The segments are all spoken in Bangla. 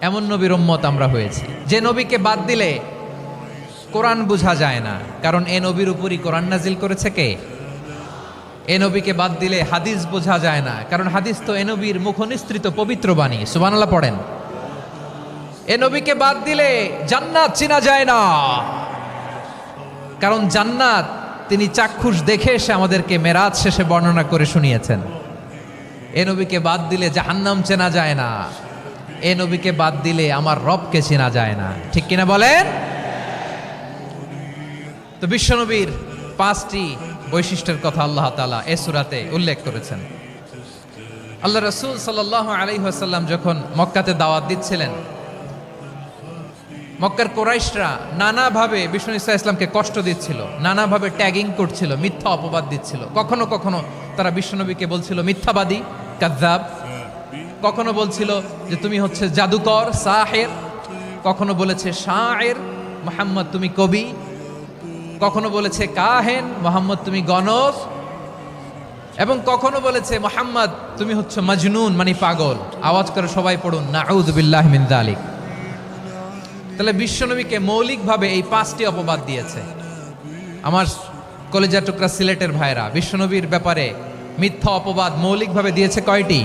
এমন নবীর উম্মত আমরা হয়েছি। যে নবীকে বাদ দিলে কোরআন বোঝা যায় না। কারণ এ নবীর উপরই কোরআন নাজিল করেছে কে? এ নবীকে বাদ দিলে হাদিস বোঝা যায় না। কারণ হাদিস তো এ নবীর মুখনিস্তৃত পবিত্র বাণী। সুবহানাল্লাহ পড়েন। এ নবীকে বাদ দিলে জান্নাত চেনা যায় না। কারণ জান্নাত তিনি চাক্ষুষ দেখে এসে আমাদেরকে মেরাজ শেষে বর্ণনা করে শুনিয়েছেন। এ নবীকে বাদ দিলে জাহান্নাম চেনা যায় না। এ নবীকে বাদ দিলে আমার রবকে চেনা যায় না। ঠিক কিনা বলেন? তো বিশ্বনবীর পাঁচটি বৈশিষ্ট্যের কথা আল্লাহ তালা এ সুরাতে উল্লেখ করেছেন। আল্লাহ রসুল সাল্লাহ আলাইহাসাল্লাম যখন মক্কাতে দাওয়াত দিচ্ছিলেন, মক্কার কোরাইশরা নানাভাবে বিষ্ণু ইসা ইসলামকে কষ্ট দিচ্ছিল, নানাভাবে ট্যাগিং করছিল, মিথ্যা অপবাদ দিচ্ছিল। কখনো কখনো তারা বিশ্বনবীকে বলছিল, মিথ্যাবাদী কাজাব কখনো বলছিল যে তুমি হচ্ছে জাদুকর, সাহের। কখনো বলেছে শাহের মোহাম্মদ তুমি কবি। কখনো বলেছে কাহেন, মোহাম্মদ তুমি গণক এবং কখনো বলেছে মোহাম্মদ তুমি হচ্ছে মজনুন মানে পাগল। আওয়াজ করে সবাই পড়ুন নাউজুবিল্লাহ মিন যালিক। তাহলে বিশ্বনবীকে মৌলিকভাবে এই পাঁচটি অপবাদ দিয়েছে। আমার কলেজা টুকরা সিলেটের ভাইরা বিশ্বনবীর ব্যাপারে মিথ্যা অপবাদ মৌলিকভাবে দিয়েছে কয়টি?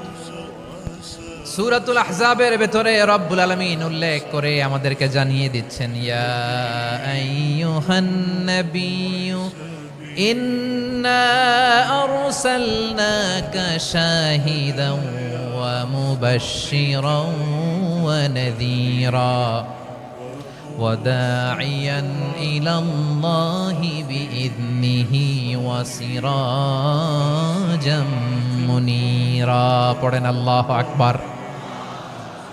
সুরাতুল আহজাবের ভেতরে রব্বুল আলমিন উল্লেখ করে আমাদেরকে জানিয়ে দিচ্ছেন ইয়া আইয়ুহান নাবিয়্যু إنا أرسلناك شاهدا ومبشرا ونذيرا وداعيا إلى الله بإذنه وسراجا منيرا পড়েন আল্লাহ আকবার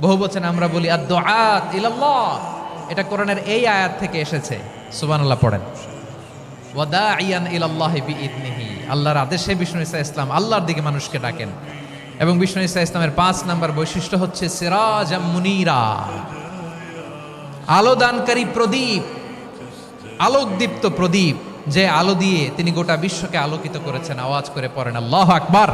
বহু বচন আমরা বলি আদ ইলাল্লাহ। এটা কোরআনের এই আয়াত থেকে এসেছে। সুবহানাল্লাহ পড়েন। ওয়াদা ইয়ান ইলাল্লাহ বিইদনিহি। আল্লাহর আদেশে বিষ্ণু ইসা ইসলাম আল্লাহর দিকে মানুষকে ডাকেন। এবং বিষ্ণু ইসা ইসলামের পাঁচ নাম্বার বৈশিষ্ট্য হচ্ছে সিরাজ মুনিরা। আলোদানকারী প্রদীপ, আলোকদীপ্ত প্রদীপ, যে আলো দিয়ে তিনি গোটা বিশ্বকে আলোকিত করেছেন। আওয়াজ করে পড়েন, আল্লাহ আকবার।